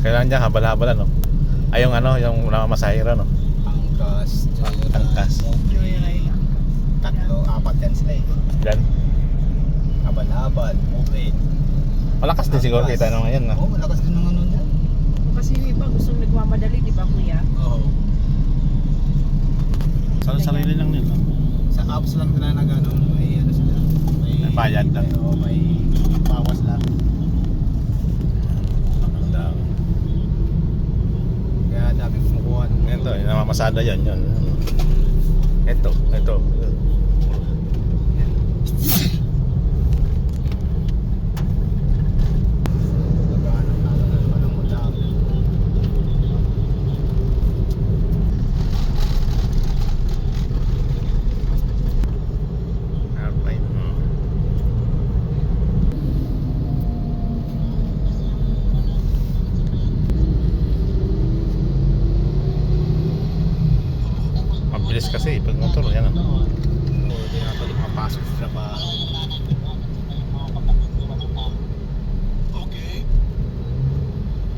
Kailangan dyan, habal-habal ano. Ay, yung ano, yung masahira no. Angkas, Joyride, Angkas. Joyride. Tatlo, apat yan sila eh. Yan. Habal-habal, okay. Malakas din siguro kita nung ngayon no. Oo, malakas din ng ano dyan. Kasi yung iba gustong nagmamadali, di ba kuya? Oo. Sa sarili lang nila. Sa apps lang nila nag ano, may ano sila. May, bayad lang. Oo, may namamasada yan, yun. Ito, ito. Mabilis kasi pag motor yan. ah.